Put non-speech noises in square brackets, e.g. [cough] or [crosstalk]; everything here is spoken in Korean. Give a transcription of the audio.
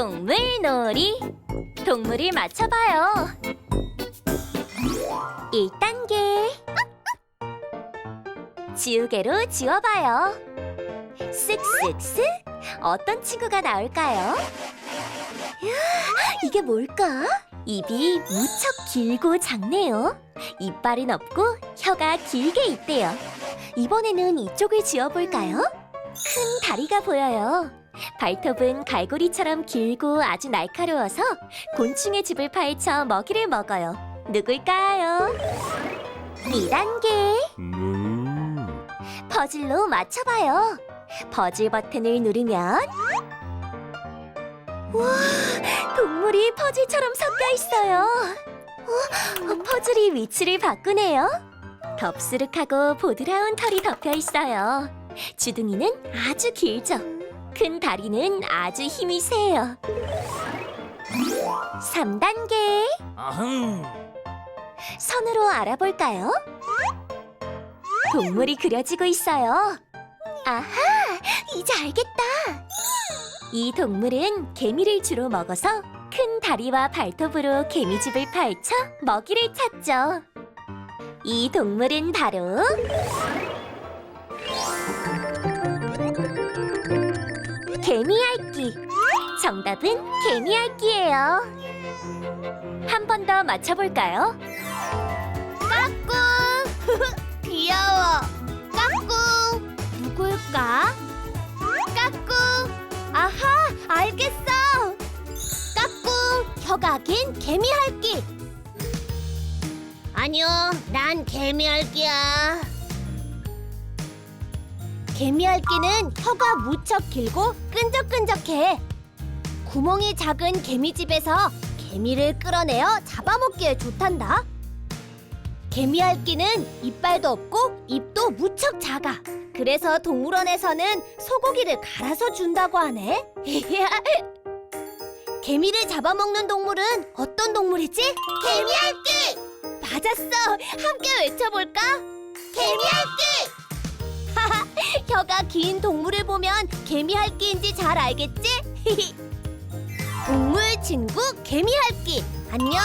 동물놀이. 동물을 맞춰봐요. 1단계 지우개로 지워봐요. 쓱쓱쓱. 어떤 친구가 나올까요? 이야, 이게 뭘까? 입이 무척 길고 작네요. 이빨은 없고 혀가 길게 있대요. 이번에는 이쪽을 지어볼까요? 큰 다리가 보여요 발톱은 갈고리처럼 길고 아주 날카로워서 곤충의 집을 파헤쳐 먹이를 먹어요. 누굴까요? 2단계 음. 퍼즐로 맞춰봐요. 퍼즐 버튼을 누르면 와, 동물이 퍼즐처럼 섞여 있어요. 어, 어, 퍼즐이 위치를 바꾸네요. 덥수룩하고 보드라운 털이 덮여 있어요. 주둥이는 아주 길죠. 큰 다리는 아주 힘이 세요. 3단계 아흥. 선으로 알아볼까요? 동물이 그려지고 있어요. 아하, 이제 알겠다. 이 동물은 개미를 주로 먹어서 큰 다리와 발톱으로 개미집을 파헤쳐 먹이를 찾죠. 이 동물은 바로 개미알기. 정답은 개미알기예요. 한 번 더 맞춰볼까요? 까꿍! [laughs] 귀여워! 까꿍! 누굴까? 까꿍! 아하! 알겠어! 까꿍! 혀가 긴 개미할기! 아니요, 난 개미할기야. 개미할기는 혀가 무척 길고 끈적끈적해. 구멍이 작은 개미집에서 개미를 끌어내어 잡아먹기에 좋단다. 개미알기는 이빨도 없고 입도 무척 작아. 그래서 동물원에서는 소고기를 갈아서 준다고 하네. [laughs] 개미를 잡아먹는 동물은 어떤 동물이지? 개미알기! 맞았어. 함께 외쳐볼까? 개미알기! 하하, [laughs] 혀가 긴 동물을 보면 개미알기인지 잘 알겠지? [laughs] 동물 친구 개미 할기 안녕